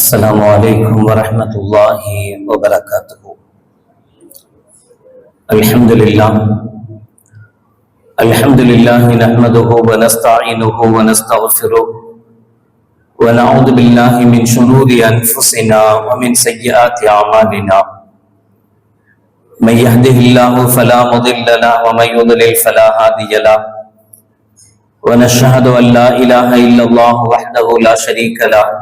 السلام عليكم ورحمة الله وبركاته الحمد لله الحمد لله نحمده ونستعينه ونستغفره ونعوذ بالله من شرور أنفسنا ومن سيئات أعمالنا من يهده الله فلا مضل له ومن يضلل فلا هادي له۔ ونشهد أن لا إله إلا الله وحده لا شريك له۔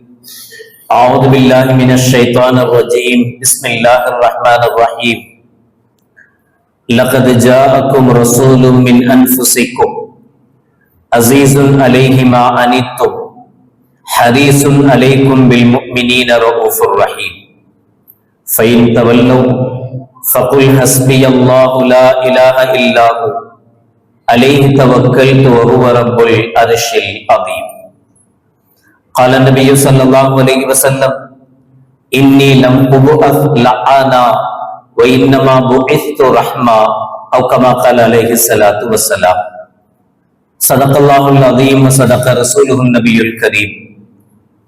أعوذ بالله من الشيطان الرجيم. بسم الله الرحمن الرحيم. لقد جاءكم رسول من أنفسكم عزيز عليه ما عنتم حريص عليكم بالمؤمنين رؤوف رحيم. فإن تولوا فقل حسبي الله لا إله إلا هو عليه توكلت وهو رب العرش العظيم. قال النبي صلى الله عليه وسلم إني لم أبعث لعانا وإنما بعثت رحمة أو كما قال عليه الصلاة والسلام. صدق الله العظيم وصدق رسوله النبي الكريم.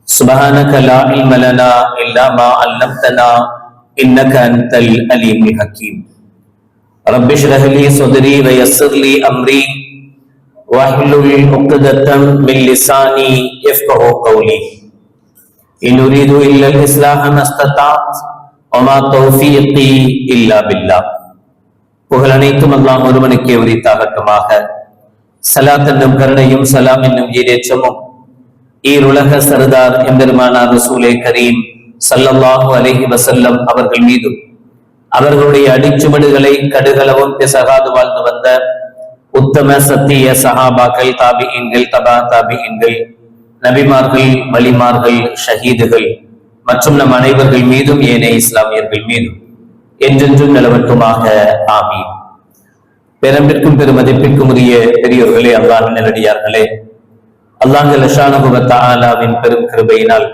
سبحانك لا علم لنا إلا ما علمتنا إنك أنت العليم الحكيم. رب اشرح لي صدري ويسر لي أمري. واحلل عقدة من لساني يفقه قولي إن أريد إلا الإصلاح ما استطعت وما توفيقي إلا بالله புகழ் அனைத்தும் அல்லாஹ் ஒருவனுக்கே உரித்தாகட்டுமாக சலாத் என்னும் கருணையும் சலாம் என்னும் ஈரேற்றமும் ஈருலக சர்தார் எம்பெருமானார் ரசூலே கரீம் சல்லல்லாஹு அலைஹி வசல்லம் அவர்கள் மீதும் அவர்களுடைய அடிச்சுவடுகளை கடுகளவும் பிசகாது வாழ்ந்து வந்த உத்தம சத்திய சஹாபாக்கள் தாபியங்கள் தபா தாபியங்கள் நபிமார்கள் வலிமார்கள் ஷஹீதுகள் மற்றும் நம் அனைவர்கள் மீதும் ஏனைய இஸ்லாமியர்கள் மீதும் என்றென்றும் நிலவட்டுமாக ஆமீன். பெரம்பிற்கும் பெருமதிப்பிற்கும் உரிய பெரியோர்களே அல்லாஹ் நிலடியார்களே அல்லாஹ் லஷானுபவத்தாலாவின் பெரும் கிருபையினால்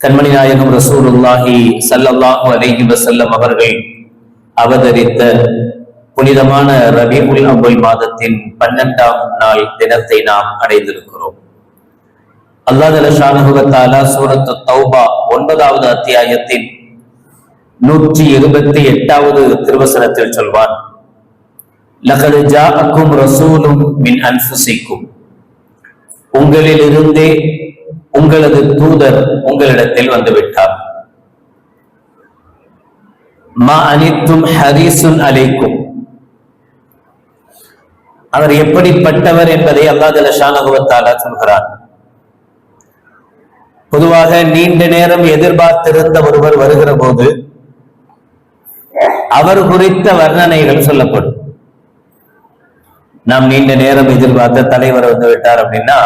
கண்மணி நாயகம் ரசூலுல்லாஹி சல்லல்லாஹு அலைஹி வசல்லம் அவர்கள் அவதரித்த புனிதமான ரபிஉல் அவ்வல் மாதத்தின் பன்னெண்டாம் நாள் தினத்தை நாம் அடைந்திருக்கிறோம். அல்லாஹ் லஷானுபவத்தாலா சூரத்து தௌபா ஒன்பதாவது அத்தியாயத்தின் நூற்றி இருபத்தி எட்டாவது திருவசனத்தில் சொல்வான் லகது ஜாஅக்கும் ரசூலும் மின் அன்ஃபுசிக்கும். உங்களிலிருந்தே உங்களது தூதர் உங்களிடத்தில் வந்துவிட்டார். மா அனித்தும் ஹரிசுன் அலைக்கும். அவர் எப்படிப்பட்டவர் என்பதை அல்லா ஷானகுவத்தாலா சொல்கிறார். பொதுவாக நீண்ட நேரம் எதிர்பார்த்திருந்த ஒருவர் வருகிற போது அவர் குறித்த வர்ணனைகள் சொல்லப்படும். நாம் நீண்ட நேரம் எதிர்பார்த்த தலைவர் வந்து விட்டார் அப்படின்னா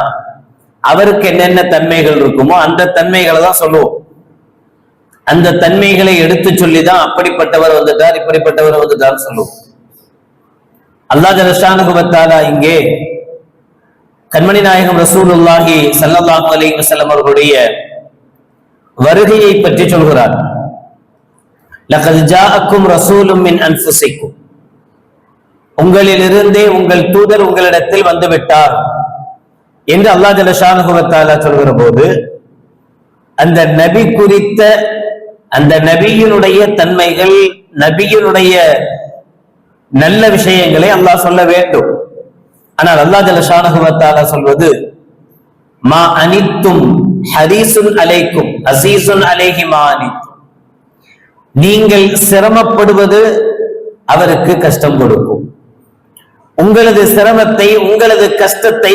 அவருக்கு என்னென்ன தன்மைகள் இருக்குமோ அந்த தன்மைகளை தான் சொல்லுவோம். அந்த தன்மைகளை எடுத்து சொல்லிதான் அப்படிப்பட்டவர் வந்துட்டார் இப்படிப்பட்டவர் வந்துட்டார் சொல்லுவோம். அல்லா ஜலஷானுகுபத்தாலா இங்கே கண்மணி நாயகம் ரசூலுல்லாஹி சல்லாஹு அலி வசலம் அவர்களுடைய வருகையை பற்றி சொல்கிறார். லகத் ஜாஅக்கும் ரசூலும் மின் அன்ஃபுசிக்கும் உங்களிலிருந்தே உங்கள் தூதர் உங்களிடத்தில் வந்துவிட்டார். என்று அல்லா ஜலஷானுகுவத்தாலா சொல்கிற போது அந்த நபி குறித்த அந்த நபியினுடைய தன்மைகள் நபியினுடைய நல்ல விஷயங்களை அல்லாஹ் சொல்ல வேண்டும். ஆனால் அல்லா ஜலஷானுகுவத்தாலா சொல்வது மா அனித்தும் ஹரீசுன் அலைக்கும் அசீசுன் அலைஹி மா நீங்கள் சிரமப்படுவது அவருக்கு கஷ்டம் கொடுக்கும். உங்களது சிரமத்தை உங்களது கஷ்டத்தை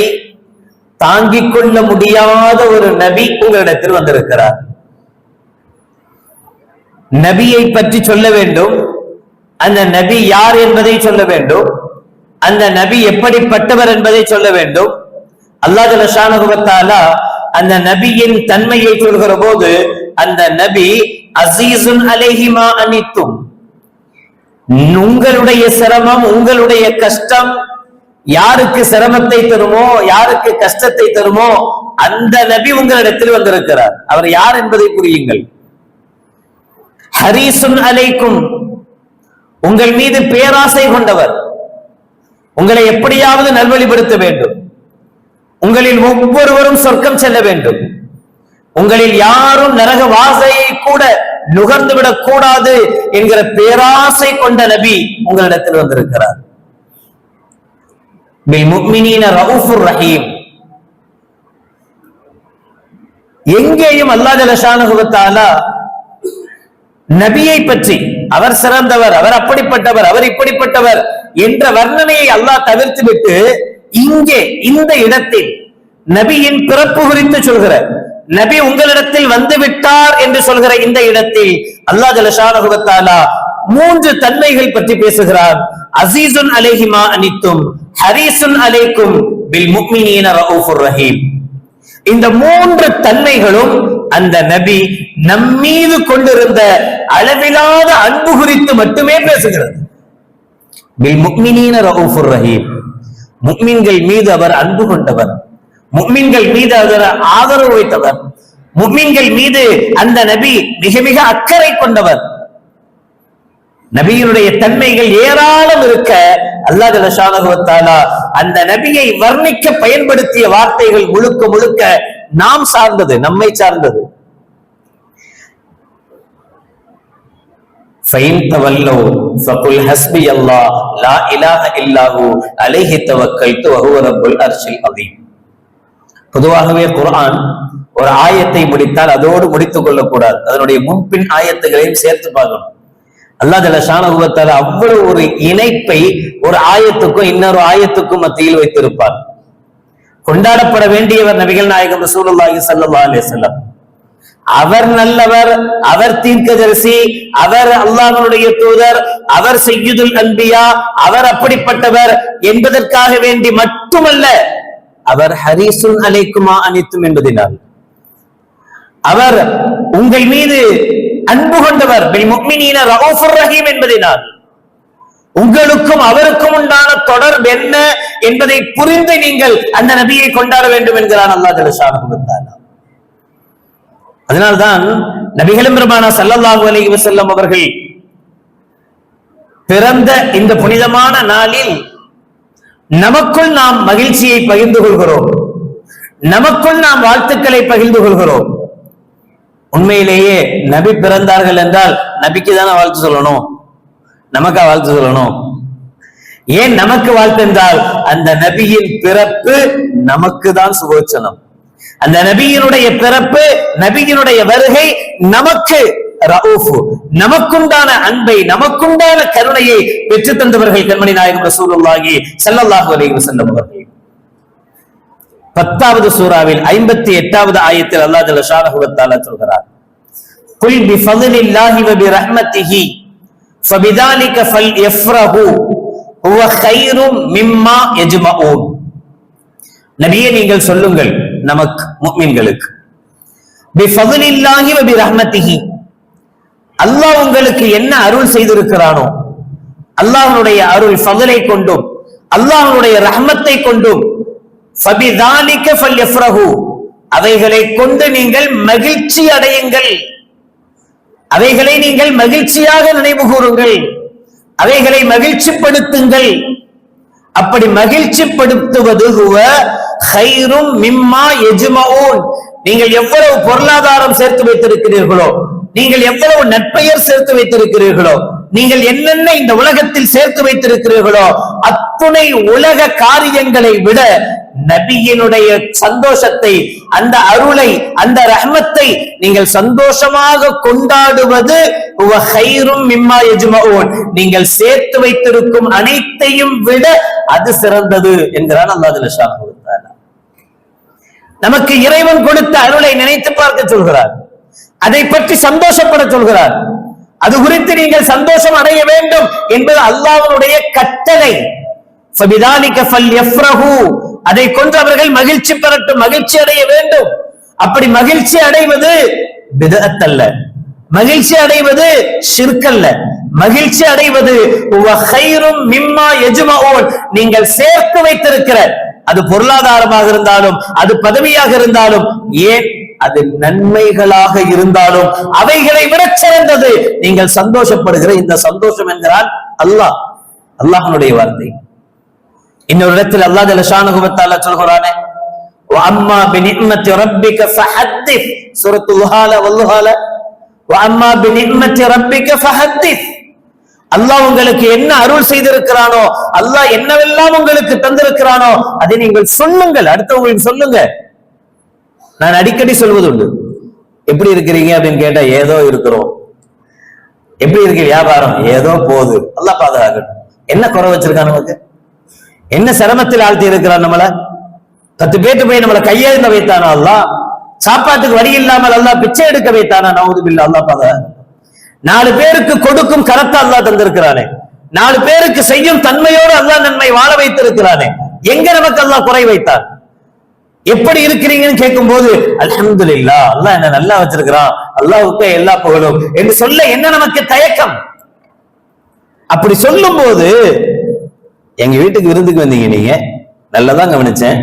தாங்கிக் கொள்ள முடியாத ஒரு நபி உங்களிடத்தில் வந்திருக்கிறார். நபியை பற்றி சொல்ல வேண்டும். அந்த நபி யார் என்பதை சொல்ல வேண்டும். அந்த நபி எப்படிப்பட்டவர் என்பதை சொல்ல வேண்டும். அல்லாஹ் ஷானுகுவத்தாலா அந்த நபியின் தன்மையை சொல்கிற போது அந்த நபி அசீசுன் அலைஹிமா அனித்தும். உங்களுடைய சிரமம் உங்களுடைய கஷ்டம் யாருக்கு சிரமத்தை தருமோ யாருக்கு கஷ்டத்தை தருமோ அந்த நபி உங்களிடத்தில் வந்திருக்கிறார். அவர் யார் என்பதை புரியுங்கள். ஹரீசுன் அலைக்கும் உங்கள் மீது பேராசை கொண்டவர். உங்களை எப்படியாவது நல்வழிப்படுத்த வேண்டும். உங்களில் ஒவ்வொருவரும் சொர்க்கம் செல்ல வேண்டும். உங்களில் யாரும் நரக வாசையை கூட நுகர்ந்து விடக் கூடாது என்கிற பேராசை கொண்ட நபி உங்களிடத்தில் வந்திருக்கிறார். ரஹீம் எங்கேயும் அல்லா ஜலஷானுகுத்தாலா நபியை பற்றி அவர் சிறந்தவர் அவர் அப்படிப்பட்டவர் அவர் இப்படிப்பட்டவர் என்ற வர்ணனையை அல்லாஹ் தவிர்த்து விட்டு இங்கே இந்த இடத்தில் நபியின் பிறப்பு குறித்து சொல்கிற நபி உங்களிடத்தில் வந்து விட்டார் என்று சொல்கிற இந்த இடத்தில் அல்லாஹ் ஜலஷானுகுவத்தாலா மூன்று தன்மைகள் பற்றி பேசுகிறார். அசீசுன் அலைஹிமா அனித்தும் ஹரீசுன் அலேக்கும் பில் முக்மினீன ரஹீம். இந்த மூன்று தன்மைகளும் அந்த நபி நம்மீது கொண்டிருந்த அளவிலாத அன்பு குறித்து மட்டுமே பேசுகிறது. ரஹீம் முக்மின்கள் மீது அவர் அன்பு கொண்டவர். முக்மின்கள் மீது அவர் ஆதரவு வைத்தவர். முக்மீன்கள் மீது அந்த நபி மிக மிக அக்கறை கொண்டவர். நபியினுடைய தன்மைகள் ஏராளம் இருக்க அல்லாஹ் அந்த நபியை வர்ணிக்க பயன்படுத்திய வார்த்தைகள் முழுக்க முழுக்க நாம் சார்ந்தது நம்மை சார்ந்தது. பொதுவாகவே குரான் ஒரு ஆயத்தை முடித்தால் அதோடு முடித்துக் கொள்ளக்கூடாது. அதனுடைய முன்பின் ஆயத்துகளையும் சேர்த்து பார்க்கணும். அல்லா ஜல ஷானகுவத்தால் அவ்வளவு ஒரு இணைப்பை ஒரு ஆயத்துக்கும் இன்னொரு ஆயத்துக்கும் மத்தியில் வைத்திருப்பார். கொண்டாடப்பட வேண்டியவர் நபிகள் நாயகம் ரசூலுல்லாஹி ஸல்லல்லாஹு அலைஹி வஸல்லம். அவர் நல்லவர் அவர் தீர்க்கதரிசி அவர் அல்லாஹ்வுடைய தூதர் அவர் செய்யுதுல் அன்பியா அவர் அப்படிப்பட்டவர் என்பதற்காக வேண்டி மட்டுமல்ல அவர் ஹரிசுன் அலைக்குமா அனைத்தும் என்பதினால். அவர் உங்கள் மீது அன்பு கொண்டவர் ரஹீம் என்பதினால். உங்களுக்கும் அவருக்கும் உண்டான தொடர்பு என்ன என்பதை புரிந்து நீங்கள் அந்த நபியை கொண்டாட வேண்டும் என்கிறான் அல்லாஹ் ஜலஷானு அதனால்தான் நபிகளும் பெருமானா சல்லல்லாஹு அலைஹி வசல்லம் அவர்கள் பிறந்த இந்த புனிதமான நாளில் நமக்குள் நாம் மகிழ்ச்சியை பகிர்ந்து கொள்கிறோம். நமக்குள் நாம் வாழ்த்துக்களை பகிர்ந்து கொள்கிறோம். உண்மையிலேயே நபி பிறந்தார்கள் என்றால் நபிக்கு தானே வாழ்த்து சொல்லணும். நமக்கா வாழ்த்து சொல்லணும். ஏன் நமக்கு வாழ்த்து என்றால் அந்த நபியின் பிறப்பு நமக்கு தான் சுகோச்சனம். அந்த நபியினுடைய பிறப்பு நபியினுடைய வருகை நமக்கு நமக்குண்டான அன்பை நமக்குண்டான கருணையை பெற்று தந்தவர்கள் கண்மணி நாயகம் ரசூலுல்லாஹி சல்லல்லாஹு அலைஹி வஸல்லம் அவர்கள். பத்தாவது சூறாவில் ஐம்பத்தி எட்டாவது ஆயத்தில் அல்லாஹ் ஜல்ல ஷானஹு வ தஆலா சொல்கிறார். குல் பி ஃபضலில்லாஹி வ பி ரஹ்மத்திஹி فبذلك ஃபல்யஃப்ரஹு هو خير மிம்மா يجمعون. நபியே நீங்கள் சொல்லுங்கள் நமக்கு முஃமின்களுக்கு பி ஃபضலில்லாஹி பி ரஹ்மத்திஹி அல்லாஹ் உங்களுக்கு என்ன அருள் செய்திருக்கிறானோ அல்லாஹ்வுடைய அருள் ஃபதுலை கொண்டும் அல்லாஹ்வுடைய ரஹ்மத்தை கொண்டும் ஃபபிதாலிக ஃபல்யஃப்ரஹு அவைகளை கொண்டு நீங்கள் மகிழ்ச்சி அடையுங்கள். அவைகளை நீங்கள் மகிழ்ச்சியாக நினைவு கூறுங்கள். அவைகளை மகிழ்ச்சிப்படுத்துங்கள். அப்படி மகிழ்ச்சிப்படுத்துவது ஹைரும் மிம்மா எஜ்மஊன் நீங்கள் எவ்வளவு பொருளாதாரம் சேர்த்து வைத்திருக்கிறீர்களோ நீங்கள் எவ்வளவு நற்பெயர் சேர்த்து வைத்திருக்கிறீர்களோ நீங்கள் என்னென்ன இந்த உலகத்தில் சேர்த்து வைத்திருக்கிறீர்களோ அத்துணை உலக காரியங்களை விட நபியினுடைய சந்தோஷத்தை அந்த அருளை அந்த ரஹ்மத்தை நீங்கள் சந்தோஷமாக கொண்டாடுவது நீங்கள் சேர்த்து வைத்திருக்கும் அனைத்தையும் விட அது சிறந்தது என்கிறான் அல்லாது ஜல்ல நமக்கு இறைவன் கொடுத்த அருளை நினைத்து பார்க்க சொல்கிறார். அதை பற்றி சந்தோஷப்பட சொல்கிறார். அது குறித்து நீங்கள் சந்தோஷம் அடைய வேண்டும் என்பது அல்லாஹனுடைய கட்டளை. அதை கொண்டு அவர்கள் மகிழ்ச்சி பெறட்டும் மகிழ்ச்சி அடைய வேண்டும். அப்படி மகிழ்ச்சி அடைவது விதத்தல்ல மகிழ்ச்சி அடைவது சிற்கல்ல. மகிழ்ச்சி அடைவது நீங்கள் சேர்த்து வைத்திருக்கிற அது பொருளாதாரமாக இருந்தாலும் அது பதவியாக இருந்தாலும் ஏன் அது நன்மைகளாக இருந்தாலும் அவைகளை விட சிறந்தது. நீங்கள் சந்தோஷப்படுகிற இந்த சந்தோஷம் என்கிறான் அல்லாஹ். அல்லாஹனுடைய வார்த்தை. இன்னொரு இடத்தில் அல்லா ஜலஷானுகுபத்தால சொல்கிறானே அம்மா பினிம்மத்தி ரப்பிக்க சஹத்தி சுரத்து உஹால வல்லுஹால. அம்மா பினிம்மத்தி ரப்பிக்க சஹத்தி அல்லாஹ் உங்களுக்கு என்ன அருள் செய்திருக்கிறானோ அல்லாஹ் என்னவெல்லாம் உங்களுக்கு தந்திருக்கிறானோ அதை நீங்கள் சொல்லுங்கள். அடுத்தவங்களுக்கு சொல்லுங்க நான் அடிக்கடி சொல்வது உண்டு எப்படி இருக்கிறீங்க? அப்படின்னு கேட்டா ஏதோ இருக்கிறோம். எப்படி இருக்கு வியாபாரம்? ஏதோ போகுது. நல்லா பாதுகாக்கணும் என்ன குறை வச்சிருக்கான் நமக்கு? என்ன சிரமத்தில் ஆழ்த்தி இருக்கிறான் நம்மள? பத்து பேர்த்து போய் நம்மளை கையெழுந்த வைத்தானா அல்லா சாப்பாட்டுக்கு வழி இல்லாமல் அல்லா பிச்சை எடுக்க வைத்தானா? நவுது பில்லா அல்லா பாதுகாக்கட்டும். நாலு பேருக்கு கொடுக்கும் கரத்தை அல்லா தந்திருக்கிறானே. நாலு பேருக்கு செய்யும் தன்மையோடு அல்லா நன்மை வாழ வைத்திருக்கிறானே. எங்க நமக்கு அல்லா குறை வைத்தான் எப்படி இருக்கிறீங்கன்னு கேட்கும் போது இல்லா அல்லா என்ன நல்லா வச்சிருக்கிறான். அல்லாவுக்கு எல்லா புகழும். என்று சொல்ல என்ன நமக்கு தயக்கம்? அப்படி சொல்லும் போது எங்க வீட்டுக்கு விருந்துக்கு வந்தீங்க நீங்க? நல்லதான் கவனிச்சேன்.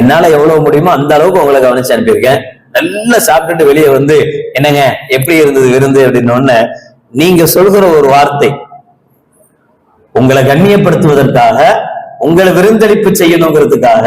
என்னால எவ்வளவு முடியுமோ அந்த அளவுக்கு உங்களை கவனிச்சு அனுப்பியிருக்கேன். நல்லா சாப்பிட்டுட்டு வெளியே வந்து என்னங்க எப்படி இருந்தது விருந்து? அப்படின்னு உடனே நீங்க சொல்கிற ஒரு வார்த்தை உங்களை கண்ணியப்படுத்துவதற்காக உங்களை விருந்தளிப்பு செய்யணுங்கிறதுக்காக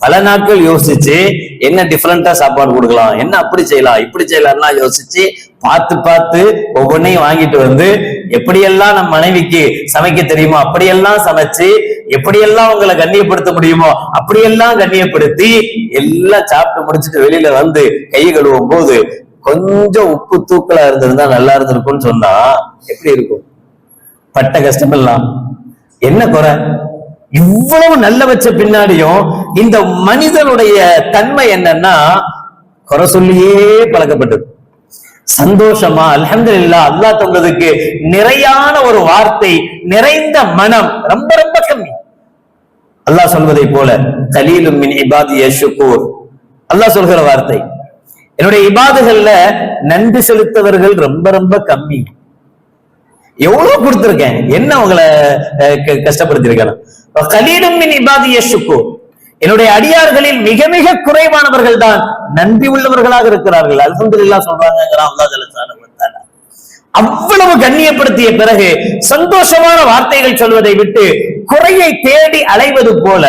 பல நாட்கள் யோசிச்சு என்ன டிஃப்ரெண்டா சாப்பாடு கொடுக்கலாம் என்ன அப்படி செய்யலாம் இப்படி செய்யலாம்லாம் யோசிச்சு பார்த்து பார்த்து ஒவ்வொன்றையும் வாங்கிட்டு வந்து எப்படியெல்லாம் நம்ம மனைவிக்கு சமைக்க தெரியுமோ அப்படியெல்லாம் சமைச்சு எப்படியெல்லாம் உங்களை கண்ணியப்படுத்த முடியுமோ அப்படியெல்லாம் கண்ணியப்படுத்தி எல்லாம் சாப்பிட்டு முடிச்சிட்டு வெளியில வந்து கை கழுவும் போது கொஞ்சம் உப்பு தூக்கலா இருந்திருந்தா நல்லா இருந்திருக்கும்னு சொன்னா எப்படி இருக்கும்? பட்ட கஷ்டம் எல்லாம் என்ன குறை? இவ்வளவு நல்ல வச்ச பின்னாடியும் இந்த மனிதனுடைய தன்மை என்னன்னா குறை சொல்லியே பழக்கப்பட்டது. சந்தோஷமா அல்ஹம்துலில்லாஹ் அல்லாஹ் தந்ததுக்கு நிறையான ஒரு வார்த்தை நிறைந்த மனம் ரொம்ப ரொம்ப கம்மி. அல்லாஹ் சொல்வதை போல கலீலும் மின் இபாதி யஷுக்கூர் அல்லாஹ் சொல்கிற வார்த்தை என்னுடைய இபாதுகள்ல நன்றி செலுத்தவர்கள் ரொம்ப ரொம்ப கம்மி. எவ்வளவு கொடுத்திருக்கேன்? என்ன உங்களை அஹ், கஷ்டப்படுத்திருக்கேன் கலீலும் மின் இபாதி யஷுக்கூர் என்னுடைய அடியார்களில் மிக மிக குறைவானவர்கள் தான் நன்றி உள்ளவர்களாக இருக்கிறார்கள். அல்ஹம்துலில்லாஹ் சொல்றாங்க அவ்வளவு கண்ணியப்படுத்திய பிறகு சந்தோஷமான வார்த்தைகள் சொல்வதை விட்டு குறையை தேடி அலைவது போல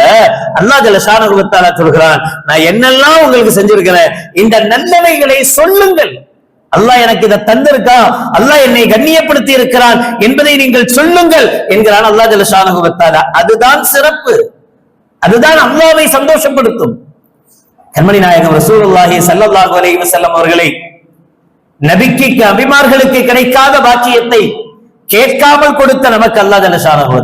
அல்லா ஜல்லஷானஹு சொல்கிறான் நான் என்னெல்லாம் உங்களுக்கு செஞ்சிருக்கிறேன் இந்த நல்லவைகளை சொல்லுங்கள். அல்லாஹ் எனக்கு இதை தந்திருக்கான் அல்லாஹ் என்னை கண்ணியப்படுத்தி இருக்கிறான் என்பதை நீங்கள் சொல்லுங்கள் என்கிறான் அல்லா ஜல்லஷானஹு வ அதுதான் சிறப்பு. அதுதான் அல்லாவை சந்தோஷப்படுத்தும். கண்மணி நாயகம் ரசூலுல்லாஹி சல்லல்லாஹு அலைஹி வஸல்லம் அவர்களை நபிக்கு அபிமார்களுக்கு கிடைக்காத பாக்கியத்தை கேட்காமல் கொடுத்த நமக்கு அல்லாஹ் ஜல்லஷானஹு வ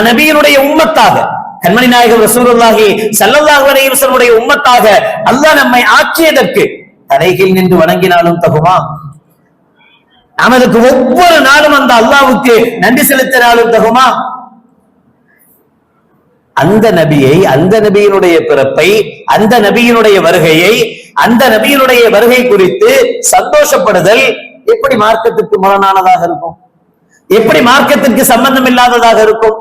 நபியினுடைய உம்மத்தாக கண்மணி நாயகம் ரசூலுல்லாஹி சல்லல்லாஹு அலைஹி வஸல்லம் உம்மத்தாக அல்லாஹ் நம்மை ஆக்கியதற்கு தலைகில் நின்று வணங்கினாலும் தகுமா? நமதுக்கு ஒவ்வொரு நாளும் அந்த அல்லாவுக்கு நன்றி செலுத்தினாலும் தகுமா? அந்த நபியை அந்த நபியினுடைய பிறப்பை அந்த நபியினுடைய வருகையை அந்த நபியினுடைய வருகை குறித்து சந்தோஷப்படுதல் எப்படி மார்க்கத்திற்கு முரணானதாக இருக்கும்? எப்படி மார்க்கத்திற்கு சம்பந்தம் இல்லாததாக இருக்கும்?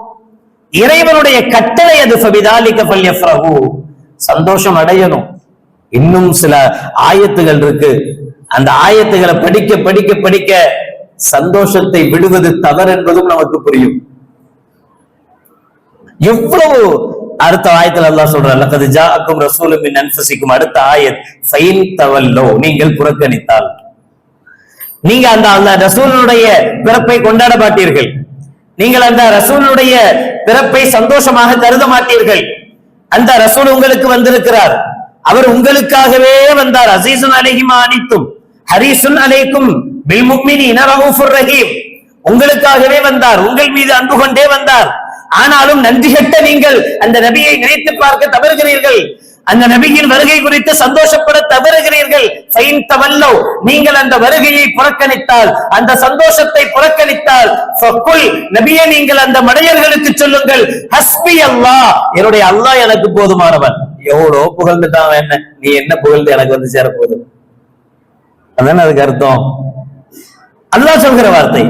இறைவனுடைய கட்டளை அது ஃபபிதாலிக சந்தோஷம் அடையணும். இன்னும் சில ஆயத்துகள் இருக்கு. அந்த ஆயத்துகளை படிக்க படிக்க படிக்க சந்தோஷத்தை விடுவது தவறு என்பதும் நமக்கு புரியும். எவ்வளவு அடுத்த ஆயத்தில் எல்லாம் சொல்றான் லக்கது ஜாஅக்கும் ரசூலும் மின் அடுத்த ஆயத் ஃபைன் தவல்லோ. நீங்கள் புறக்கணித்தால். நீங்க அந்த அந்த ரசூலுடைய பிறப்பை கொண்டாட மாட்டீர்கள். நீங்கள் அந்த ரசூலுடைய பிறப்பை சந்தோஷமாக கருத மாட்டீர்கள். அந்த ரசூல் உங்களுக்கு வந்திருக்கிறார். அவர் உங்களுக்காகவே வந்தார். அசீசுன் அலைஹிமா அனைத்தும் ஹரிசுன் அலைக்கும் பில் முக்மினி ரஹூஃபுர் ரஹீம். உங்களுக்காகவே வந்தார். உங்கள் மீது அன்பு கொண்டே வந்தார். ஆனாலும் நன்றி கெட்ட நீங்கள் அந்த நபியை நினைத்து பார்க்க தவறுகிறீர்கள். அந்த நபியின் வருகை குறித்து சந்தோஷப்பட தவறுகிறீர்கள். நீங்கள் அந்த வருகையை புறக்கணித்தால் அந்த சந்தோஷத்தை புறக்கணித்தால் நபியை நீங்கள் அந்த மடையர்களுக்கு சொல்லுங்கள். ஹஸ்பி அல்லாஹ் என்னுடைய அல்லாஹ் எனக்கு போதுமானவன். எவ்வளோ புகழ்ந்துட்டான் என்ன? நீ என்ன புகழ்ந்து எனக்கு வந்து சேரப்போகுது அதானே அதுக்கு அர்த்தம். அல்லாஹ் சொல்கிற வார்த்தை.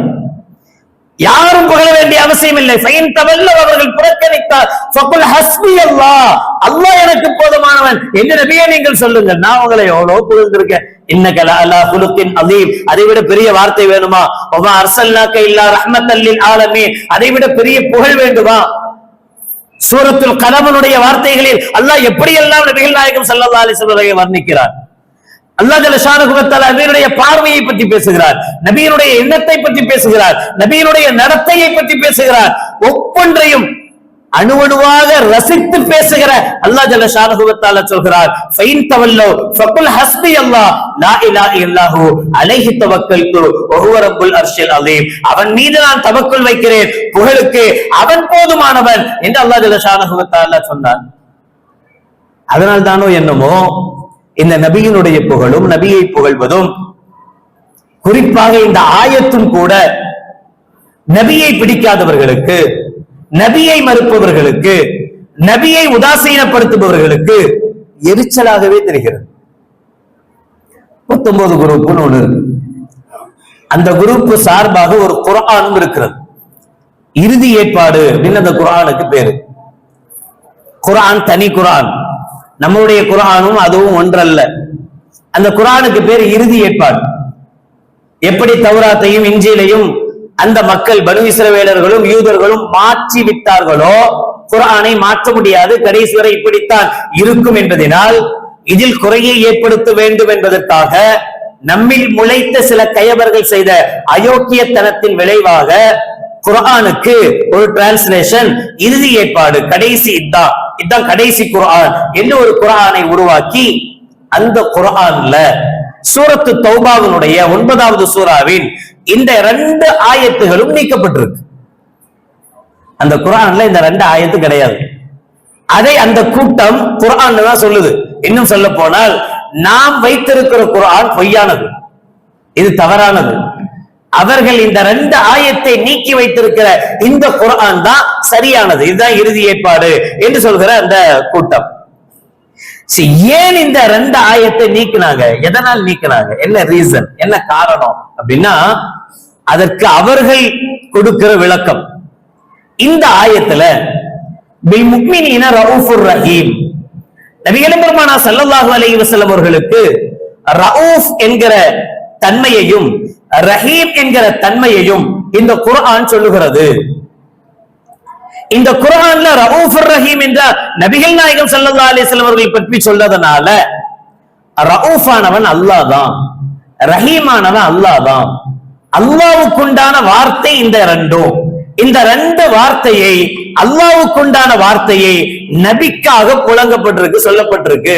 யாரும் புகழ வேண்டிய அவசியம் இல்லை. ஃபைன் தவல்ல அவர்கள் புறக்கணித்தார். ஃபகுல் ஹஸ்பி அல்லாஹ். அல்லாஹ் எனக்கு போதுமானவன். என்ன நபியை நீங்கள் சொல்லுங்க நான் உங்களை எவ்வளவு புகழ்ந்திருக்கேன். இன்னக லஅலா குலுக்கின் அதீம் அதை விட பெரிய வார்த்தை வேணுமா? ஒவ்வா அரசல்லாக்க இல்லா ரஹ்மத் அல்லில் ஆலமீன். அதை விட பெரிய புகழ் வேண்டுமா? சூரத்துல் கலமனுடைய வார்த்தைகளில் அல்லாஹ் எப்படியெல்லாம் நபிகள் நாயகம் ஸல்லல்லாஹு அலைஹி வஸல்லம் வர்ணிக்கிறார்? அல்லாஹ் ஜல்லஷானஹு வ பார்வையை பற்றி பேசுகிறார். நபியினுடைய எண்ணத்தை பற்றி பேசுகிறார். நபியினுடைய நடத்தையை பற்றி பேசுகிறார். ஒவ்வொன்றையும் அணுவணுவாக ரசித்து பேசுகிற அல்லாஹ் ஜல வ சொல்கிறார். ஃபைன் தவல்லோ ஃபக்குல் ஹஸ்பி அல்லாஹ் லா இலா இல்லாஹு அலைஹி தவக்கல்து வ ஹுவ ரப்புல் அர்ஷில் அலீம். அவன் மீது நான் தவக்குள் வைக்கிறேன். புகழுக்கு அவன் போதுமானவன் என்று அல்லாஹ் ஜல வ சொன்னார். அதனால் தானோ என்னமோ இந்த நபியினுடைய புகழும் நபியை புகழ்வதும் குறிப்பாக இந்த ஆயத்தும் கூட நபியை பிடிக்காதவர்களுக்கு நபியை மறுப்பவர்களுக்கு நபியை உதாசீனப்படுத்துபவர்களுக்கு எரிச்சலாகவே தெரிகிறது. பத்தொன்பது குரூப்னு ஒண்ணு இருக்கு. அந்த குரூப் சார்பாக ஒரு குரானும் இருக்கிறது. இறுதி ஏற்பாடு அப்படின்னு அந்த குரானுக்கு பேரு. குரான் தனி குரான் நம்மளுடைய குரானும் அதுவும் ஒன்றல்ல. அந்த குரானுக்கு பேர் இறுதி ஏற்பாடு. எப்படி தௌராத்தையும் இஞ்சிலையும் அந்த மக்கள் பனு இஸ்ரவேலர்களும் யூதர்களும் மாற்றி விட்டார்களோ குரானை மாற்ற முடியாது. கடைசி வரை இப்படித்தான் இருக்கும் என்பதனால் இதில் குறையை ஏற்படுத்த வேண்டும் என்பதற்காக நம்மில் முளைத்த சில கயவர்கள் செய்த அயோக்கியத்தனத்தின் விளைவாக குர்ஆனுக்கு ஒரு டிரான்ஸ்லேஷன் இறுதி ஏற்பாடு கடைசி இதான் இதான் கடைசி குர்ஆன். என்ன ஒரு குரானை உருவாக்கி? அந்த குரான்ல சூரத்து தௌபாவினுடைய ஒன்பதாவது சூறாவின் இந்த ரெண்டு ஆயத்துகளும் நீக்கப்பட்டிருக்கு. அந்த குரான்ல இந்த ரெண்டு ஆயத்து கிடையாது. அதை அந்த கூட்டம் குரான் தான் சொல்லுது. இன்னும் சொல்ல போனால் நாம் வைத்திருக்கிற குரான் பொய்யானது. இது தவறானது. அவர்கள் இந்த ரெண்டு ஆயத்தை நீக்கி வைத்திருக்கிற இந்த குரான் தான் சரியானது. இதுதான் இறுதி ஏற்பாடு என்று சொல்கிற அந்த கூட்டம். ஏன் இந்த ரெண்டு ஆயத்தை நீக்கினாங்க? எதனால் நீக்கினாங்க? என்ன ரீசன் என்ன காரணம்? அப்படின்னா அதற்கு அவர்கள் கொடுக்கிற விளக்கம். இந்த ஆயத்துல பில் முக்மினீன ரவுஃபுர் ரஹீம் நபிகளும் பெருமானா ஸல்லல்லாஹு அலைஹி வஸல்லம் அவர்களுக்கு ரவுஃப் என்கிற தன்மையையும் ரஹீம் என்கிற தன்மையையும் இந்த குரான் சொல்லுகிறது. இந்த குரான்ல ரவுஃபுர் ரஹீம் என்ற நபிகள் நாயகம் சல்லா அலிஸ்லாம் அவர்களை பற்றி சொல்றதுனால ரவுஃபானவன் அல்லாஹ் தான் ரஹீமானவன் அல்லாஹ் தான் அல்லாவுக்குண்டான வார்த்தை இந்த ரெண்டும். இந்த ரெண்டு வார்த்தையை அல்லாவுக்குண்டான வார்த்தையை நபிக்காக புழங்கப்பட்டிருக்கு சொல்லப்பட்டிருக்கு.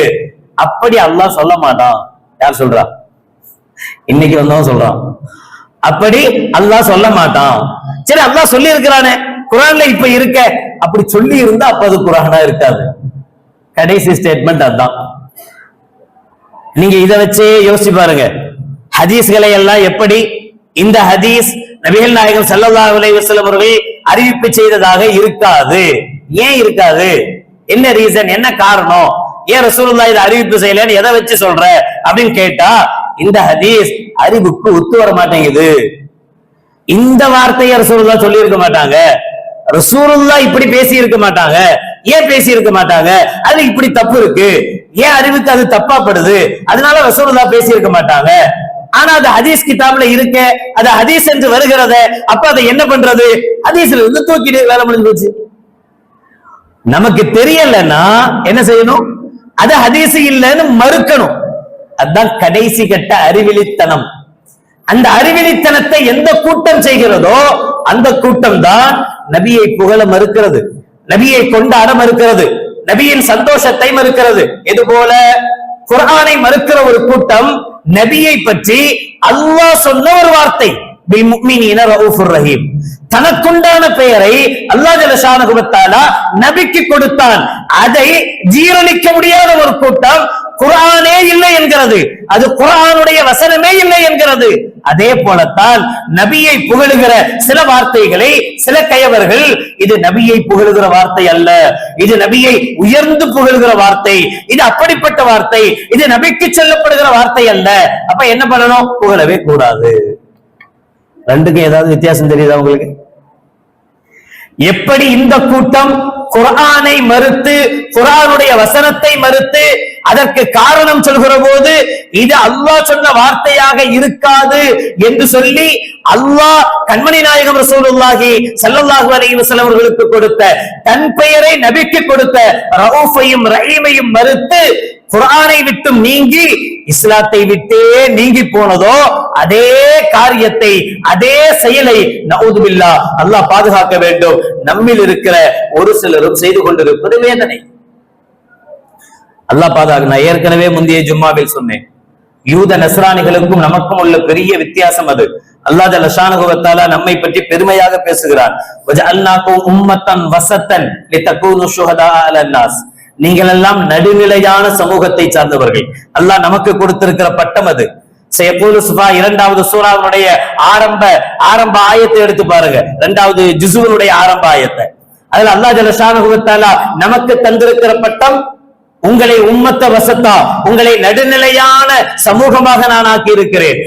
அப்படி அல்லாஹ் சொல்ல மாட்டான். யார் சொல்றா? இன்னைக்கு வந்தவன் சொல்றான். அப்படி அல்லாஹ் சொல்ல மாட்டான். சரி அல்லாஹ் சொல்லி இருக்கிறானே குரான்ல இப்ப இருக்க. அப்படி சொல்லி இருந்தா அப்ப அது குரானா இருக்காது. கடைசி ஸ்டேட்மெண்ட் அதான். நீங்க இதை வச்சே யோசிச்சு பாருங்க. ஹதீஸ்களை எல்லாம் எப்படி இந்த ஹதீஸ் நபிகள் நாயகம் சல்லல்லா அலைஹி வஸல்லம் அவர்கள் அறிவிப்பு செய்ததாக இருக்காது. ஏன் இருக்காது? என்ன ரீசன் என்ன காரணம்? ஏன் ரசூலுல்லாஹ் இதை அறிவிப்பு செய்யலன்னு எதை வச்சு சொல்ற? அப்படின்னு கேட்டா இந்த ஹதீஸ் அறிவுக்கு ஒத்து வர மாட்டேங்குது. இந்த வார்த்தையை ரசூலுல்லாஹ் சொல்லி இருக்க மாட்டாங்க. ரசூலுல்லா இப்படி பேசி இருக்க மாட்டாங்க. ஏன் பேசி இருக்க மாட்டாங்க? அது இப்படி தப்பு இருக்கு. ஏன் அறிவுக்கு அது தப்பாப்படுது? அதனால ரசூலுல்லாஹ் பேசி இருக்க மாட்டாங்க. ஆனா அது ஹதீஸ் கிதாப்ல இருக்க. அது ஹதீஸ் என்று வருகிறத. அப்ப அதை என்ன பண்றது? ஹதீஸ்ல இருந்து தூக்கிட்டு வேலை முடிஞ்சு போச்சு. நமக்கு தெரியலன்னா என்ன செய்யணும்? அது ஹதீஸ் இல்லைன்னு மறுக்கணும். அதுதான் கடைசி கட்ட அறிவிலித்தனம். அந்த அறிவிலித்தனத்தை எந்த கூட்டம் செய்கிறதோ அந்த கூட்டம் தான் நபியை புகழ மறுக்கிறது. நபியை கொண்டாட மறுக்கிறது. நபியின் சந்தோஷத்தை மறுக்கிறது. இது போல குரானை மறுக்கிற ஒரு கூட்டம் நபியை பற்றி அல்லாஹ் சொன்ன ஒரு வார்த்தை. ரஹீம் தனக்குண்டான பெயரை அல்லாஹ் ஜல்லஷானஹு நபிக்கு கொடுத்தான். அதை ஜீரணிக்க முடியாத ஒரு கூட்டம் குரானே இல்லை என்கிறது. அது குரானுடைய வசனமே இல்லை என்கிறது. அதே போலத்தான் நபியை புகழுகிற சில வார்த்தைகளை சில கயவர்கள் இது நபியை புகழுகிற வார்த்தை அல்ல. இது நபியை உயர்ந்து புகழுகிற வார்த்தை. இது அப்படிப்பட்ட வார்த்தை. இது நபிக்கு சொல்லப்படுகிற வார்த்தை அல்ல. அப்ப என்ன பண்ணணும்? புகழவே கூடாது. ரெண்டுக்கும் ஏதாவது வித்தியாசம் தெரியுதா உங்களுக்கு? எப்படி இந்த கூட்டம் குரானை மறுத்து குரானுடைய வசனத்தை மறுத்து அதற்கு காரணம் சொல்கிற போது இது அல்லாஹ் சொன்ன வார்த்தையாக இருக்காது என்று சொல்லி அல்லாஹ் கண்மணி நாயகம் ரசூலுல்லாஹி சல்லல்லாஹு அலைஹி வஸல்லம் அவர்களுக்கு கொடுத்த தன் பெயரை நபிக்கு கொடுத்த ரவுஃபையும் ரஹீமையும் மறுத்து குரானை விட்டும் நீங்கி இஸ்லாத்தை விட்டே நீங்கி போனதோ அதே காரியத்தை அதே செயலை நவுதுபில்லா அல்லாஹ் பாதுகாக்க வேண்டும். நம்மில் இருக்கிற ஒரு சிலரும் செய்து கொண்டிருப்பது வேதனை அல்லாஹ் பாதுகாக்க நான் ஏற்கனவே முந்தைய ஜும்மாவில் சொன்னேன். யூத நஸ்ரானிகளுக்கும் நமக்கும் உள்ள பெரிய வித்தியாசம் அது. அல்லாஹ் லஷானுகுவத்தாலா நம்மை பற்றி பெருமையாக பேசுகிறான். உம்மத்தன் வசத்தன் லிதகூனு ஷுஹதா நீங்கள் எல்லாம் நடுநிலையான சமூகத்தை சார்ந்தவர்கள். அல்லாஹ் நமக்கு கொடுத்திருக்கிற பட்டம் அது. செய்யப்போது சுபா இரண்டாவது சூறாவினுடைய ஆரம்ப ஆரம்ப ஆயத்தை எடுத்து பாருங்க. இரண்டாவது ஜிசுவனுடைய ஆரம்ப ஆயத்தை. அதுல அல்லாஹ் ஜலஷானுகுவத்தாலா நமக்கு தந்திருக்கிற பட்டம் உங்களை உம்மத்த வசத்தா உங்களை நடுநிலையான சமூகமாக நான் ஆக்கி இருக்கிறேன்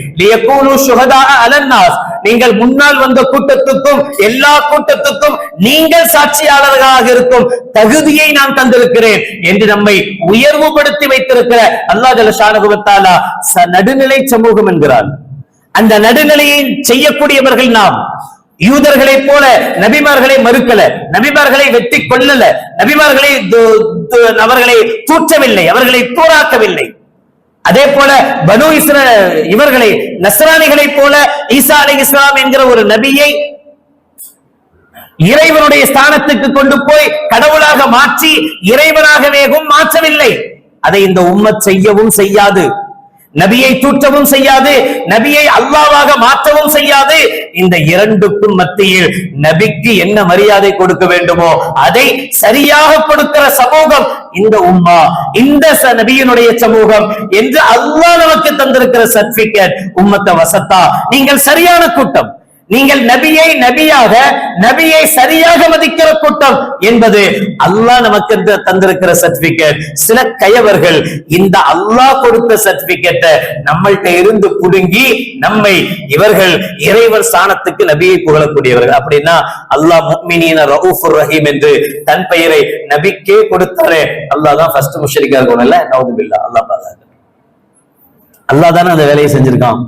அலன்னாஸ் நீங்கள் முன்னால் வந்த கூட்டத்துக்கும் எல்லா கூட்டத்துக்கும் நீங்கள் சாட்சியாளர்களாக இருக்கும் தகுதியை நான் தந்திருக்கிறேன் என்று நம்மை உயர்வுபடுத்தி வைத்திருக்கிற அல்லாஹ் ஜலஷானுகுவத்தாலா ச நடுநிலை சமூகம் என்கிறார் அந்த நடுநிலையை செய்யக்கூடியவர்கள் நாம். யூதர்களைப் போல நபிமார்களை மறுக்கல நபிமார்களை வெட்டி கொல்லல நபிமார்களை அவர்களை தூற்றவில்லை அவர்களை தூராக்கவில்லை அதே போல பனு இஸ்ர இவர்களை நஸ்ரானிகளைப் போல ஈசா அலை இஸ்லாம் என்கிற ஒரு நபியை இறைவனுடைய ஸ்தானத்துக்கு கொண்டு போய் கடவுளாக மாற்றி இறைவனாகவேகும் மாற்றவில்லை. அதை இந்த உம்மத் செய்யவும் செய்யாது. நபியை தூற்றவும் செய்யாது நபியை அல்லாவாக மாற்றவும் செய்யாது. இந்த இரண்டுக்கும் மத்தியில் நபிக்கு என்ன மரியாதை கொடுக்க வேண்டுமோ அதை சரியாக கொடுக்கிற சமூகம் இந்த உம்மா. இந்த ச- நபியினுடைய சமூகம் என்று அல்லாஹ் நமக்கு தந்திருக்கிற சர்டிபிகேட் உம்மத்த வசத்தா. நீங்கள் சரியான கூட்டம். நீங்கள் நபியை நபியாக நபியை சரியாக மதிக்கிற கூட்டம் என்பது அல்லாஹ் நமக்கு தந்திருக்கிற சர்டிபிகேட் சில கயவர்கள் இந்த அல்லாஹ் கொடுத்த சர்டிபிகேட்டை நம்மள்கிட்ட இருந்து புடுங்கி நம்மை இவர்கள் இறைவர் ஸ்தானத்துக்கு நபியை புகழக்கூடியவர்கள். அப்படின்னா அல்லாஹ் முக்மினின ரவுஃபுர் ரஹீம் என்று தன் பெயரை நபிக்கே கொடுத்தாரே. அல்லாஹ் தான் ஃபர்ஸ்ட் முஷரிக்கா இருக்கணும்ல நவுதுபில்லா. அல்லாஹ் அல்லாஹ் தானே அந்த வேலையை செஞ்சிருக்கான்.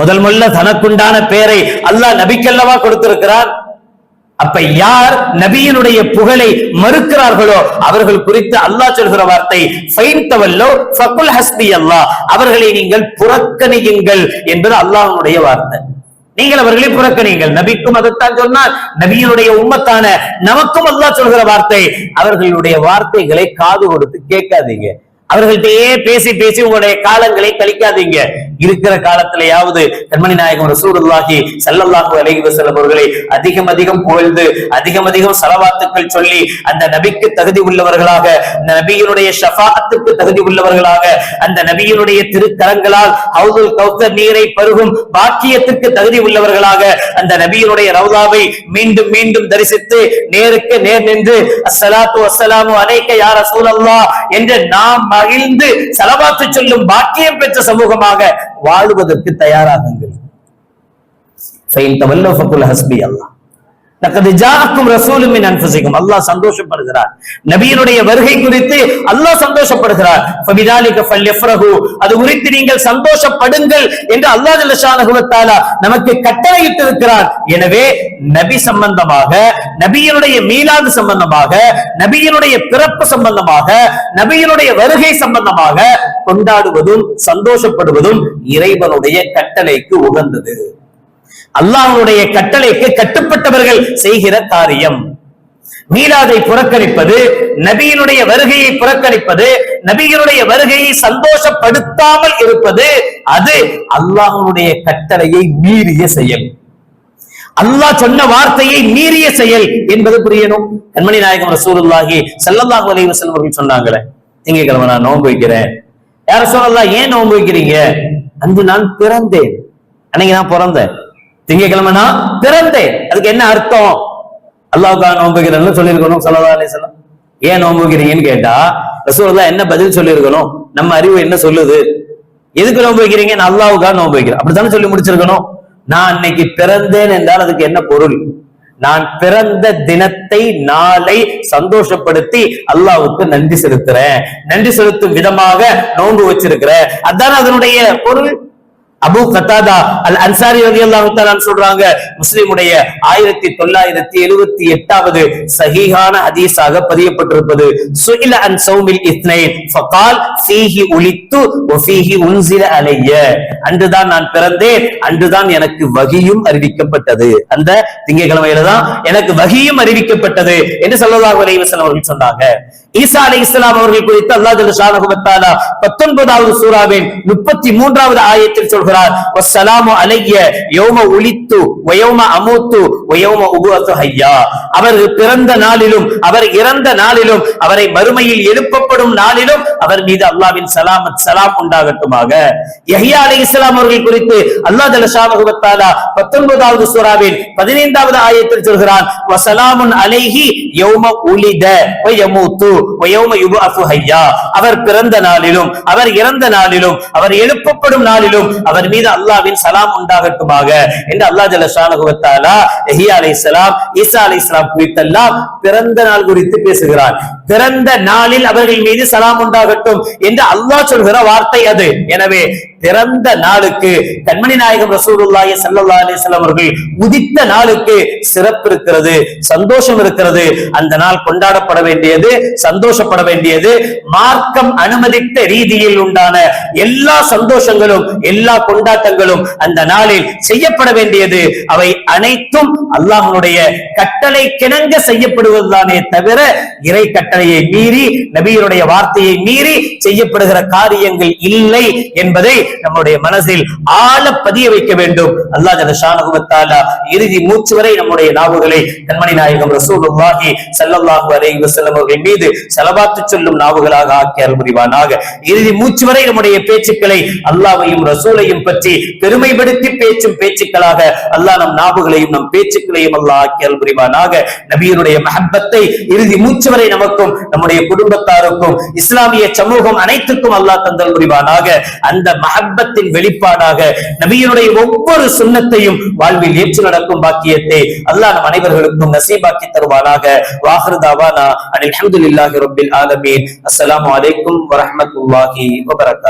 முதல் முதல்ல தனக்குண்டான பெயரை அல்லாஹ் நபிக்கல்லவா கொடுத்திருக்கிறார் அப்ப யார் நபியினுடைய புகழை மறுக்கிறார்களோ அவர்கள் குறித்து அல்லாஹ் சொல்கிற வார்த்தை ஃபைன் ஃபகுல் ஹஸ்பி அல்லாஹ். அவர்களை நீங்கள் புறக்கணியுங்கள் என்பது அல்லாஹனுடைய வார்த்தை. நீங்கள் அவர்களை புறக்கணியுங்கள். நபிக்கும் அதைத்தான் சொன்னால் நபியினுடைய உம்மத்தான நமக்கும் அல்லாஹ் சொல்கிற வார்த்தை. அவர்களுடைய வார்த்தைகளை காது கொடுத்து கேட்காதீங்க. அவர்கள்ட்டயே பேசி பேசி உங்களுடைய காலங்களை கழிக்காதீங்க. இருக்கிற காலத்திலேயாவது கண்மணி நாயகம் ரசூலுல்லாஹி ஸல்லல்லாஹு அலைஹி வஸல்லம் அவர்களை அதிகம் அதிகம் புகழ்ந்து அதிகம் அதிகம் சலவாத்துக்கள் சொல்லி அந்த நபிக்கு தகுதி உள்ளவர்களாக அந்த நபியினுடைய ஷஃபாஅத்துக்கு தகுதி உள்ளவர்களாக அந்த நபியினுடைய திருக்கரங்களால் ஹவுதுல் கௌசர் நீரை பருகும் பாக்கியத்துக்கு தகுதி உள்ளவர்களாக அந்த நபியினுடைய ரவுதாவை மீண்டும் மீண்டும் தரிசித்து நேருக்கு நேர் நின்று அஸ்ஸலாத்து வஸ்ஸலாமு அலைக்க யா ரசூலல்லாஹ் என்று நாம் மகிழ்ந்து செலவாத்து சொல்லும் பாக்கியம் பெற்ற சமூகமாக வாழ்வதற்கு தயாராகுங்கள். ஃபைன் தவல்லோ ஃபக்குல் ஹஸ்பி அல்லாஹ். அல்லாஹ் சந்தோஷப்படுகிறார். நபியினுடைய வருகை குறித்து அல்லாஹ் சந்தோஷப்படுகிறார். அது குறித்து நீங்கள் சந்தோஷப்படுங்கள் என்று அல்லாஹ் நமக்கு கட்டளையிட்டு இருக்கிறார் எனவே நபி சம்பந்தமாக நபியினுடைய மீலாது சம்பந்தமாக நபியினுடைய பிறப்பு சம்பந்தமாக நபியினுடைய வருகை சம்பந்தமாக கொண்டாடுவதும் சந்தோஷப்படுவதும் இறைவனுடைய கட்டளைக்கு உகந்தது. அல்லாஹனுடைய கட்டளைக்கு கட்டுப்பட்டவர்கள் செய்கிற காரியம். மீலாதை புறக்கணிப்பது நபியினுடைய வருகையை புறக்கணிப்பது நபியினுடைய வருகையை சந்தோஷப்படுத்தாமல் இருப்பது அது அல்லாஹனுடைய கட்டளையை மீறிய செயல். அல்லாஹ் சொன்ன வார்த்தையை மீறிய செயல் என்பது புரியணும். கண்மணி நாயகம் ரசூலுல்லாஹி சல்லல்லாஹு அலைஹி வஸல்லம் அவர்கள் சொன்னாங்களே திங்கக்கிழமை நான் நோன்பு வைக்கிறேன். யார சொல்லலாம் ஏன் நோன்பு வைக்கிறீங்க? அன்று நான் பிறந்தேன். அன்னைக்கு நான் பிறந்தேன். திங்கக்கிழமைனா திறந்தேன் அதுக்கு என்ன அர்த்தம்? அல்லாவுக்கா நோன்பு சொல்லியிருக்கணும் சொல்லியிருக்கணும் சல்லா அலிஸ்லாம் ஏன் நோம்புக்கிறீங்கன்னு கேட்டா ரசூல்லா என்ன பதில் சொல்லியிருக்கணும்? நம்ம அறிவு என்ன சொல்லுது? எதுக்கு நோன்பு வைக்கிறீங்க நான் அல்லாவுக்கா நோன்பு வைக்கிறேன் அப்படித்தானே சொல்லி முடிச்சிருக்கணும்? நான் அன்னைக்கு பிறந்தேன் என்றால் அதுக்கு என்ன பொருள்? நான் பிறந்த தினத்தை நாளை சந்தோஷப்படுத்தி அல்லாவுக்கு நன்றி செலுத்துறேன். நன்றி செலுத்தும் விதமாக நோன்பு வச்சிருக்கிறேன். அதான் அதனுடைய பொருள்? அபு கத்தாதா அல் அன்சாரி ரலியல்லாஹு தஆலா சொல்றாங்க முஸ்லிமுடைய ஆயிரத்தி தொள்ளாயிரத்தி எழுபத்தி எட்டாவது சஹீஹான ஹதீஸாக பதியப்பட்டிருப்பது. சுயில அன் சௌமில் இத்னைன் ஃபகால் ஃபீஹி உளித்து ஒஃபீஹி உன்சில அலைய. அன்றுதான் நான் பிறந்தேன் அன்றுதான் எனக்கு வகியும் அறிவிக்கப்பட்டது. அந்த திங்கக்கிழமையில தான் எனக்கு வகியும் அறிவிக்கப்பட்டது என்று சொல்லதாக அலைஹி அவர்கள் சொன்னாங்க. ஈசா அலை இஸ்லாம் அவர்கள் குறித்து அல்லாஹ் ஜல்ல ஷானஹு வ தஆலா 19வது சூராவின் 33வது ஆயத்தில் சொல்கிறார். சொல்கிறார் வஸ்ஸலாமு அலைய யௌம உலித்து வ அமூத்து வ உபுவத்து ஐயா அவர் பிறந்த நாளிலும் அவர் இறந்த நாளிலும் அவரை மறுமையில் எழுப்பப்படும் நாளிலும் அவர் மீது அல்லாவின் சலாமத் சலாம் உண்டாகட்டுமாக. யஹியா அலை இஸ்லாம் அவர்கள் குறித்து அல்லாஹ் ஜல்ல ஷானஹு வ தஆலா 19வது சூராவின் 15வது ஆயத்தில் சொல்கிறான் வசலாமுன் அலைஹி யௌம உலித வயமூத்து யமூத்து யுபு அஃபு ஐயா அவர் பிறந்த நாளிலும் அவர் இறந்த நாளிலும் அவர் எழுப்பப்படும் நாளிலும் அவர் அவர் மீது அல்லாவின் சலாம் உண்டாகட்டுமாக என்று அல்லா ஜல்ல எஹியா வ இஸ்லாம் ஈசா அலைஹிஸ்ஸலாம் இஸ்லாம் குறித்தெல்லாம் பிறந்த நாள் குறித்து பேசுகிறார். பிறந்த நாளில் அவர்கள் மீது சலாம் உண்டாகட்டும் என்று அல்லாஹ் சொல்கிற வார்த்தை அது. எனவே பிறந்த நாளுக்கு கண்மணி நாயகம் ரசூலுல்லாஹி ஸல்லல்லாஹு அலைஹி வஸல்லம் அவர்கள் உதித்த நாளுக்கு சிறப்பு இருக்கிறது சந்தோஷம் இருக்கிறது. அந்த நாள் கொண்டாடப்பட வேண்டியது சந்தோஷப்பட வேண்டியது. மார்க்கம் அனுமதித்த ரீதியில் உண்டான எல்லா சந்தோஷங்களும் எல்லா கொண்டாட்டங்களும் அந்த நாளில் செய்யப்பட வேண்டியது. அவை அனைத்தும் அல்லாஹனுடைய கட்டளை கிணங்க செய்யப்படுவதுதானே தவிர இறை கட்டளையை மீறி நபியினுடைய வார்த்தையை மீறி செய்யப்படுகிற காரியங்கள் இல்லை என்பதை நம்முடைய மனசில் ஆழ பதிய வைக்க வேண்டும். அல்லாஹ் ஜல்ல இறுதி மூச்சு வரை நம்முடைய நாவுகளை கண்மணி நாயகம் ரசூலுல்லாஹி ஸல்லல்லாஹு அலைஹி வஸல்லம் அவர்கள் மீது செலவாத்து சொல்லும் நாவுகளாக ஆக்கி அருள் புரிவானாக இறுதி மூச்சு வரை நம்முடைய பேச்சுக்களை அல்லாவையும் ரசூலையும் பற்றி பெருமைப்படுத்தி பேச்சும் பேச்சுக்களாக அல்லாஹ் நம் நாவுகளையும் நம் பேச்சுக்களையும் அல்லாஹ் ஆக்கியல் புரிவானாக நபியனுடைய மஹப்பத்தை இறுதி மூச்சு வரை நமக்கும் நம்முடைய குடும்பத்தாருக்கும் இஸ்லாமிய சமூகம் அனைத்துக்கும் அல்லாஹ் தந்தல் புரிவானாக அந்த மஹப்பத்தின் வெளிப்பாடாக நபியனுடைய ஒவ்வொரு சுண்ணத்தையும் வாழ்வில் ஏற்று நடக்கும் பாக்கியத்தை அல்லாஹ் நம் அனைவர்களுக்கும் நசீபாக்கி தருவானாக. வாஹிருதாவானா அனில் அஹமதுல்லாஹி ரபில் ஆலமீன். அஸ்லாம் வலைக்கும் வரமத்துல்லாஹி வபரகாத்.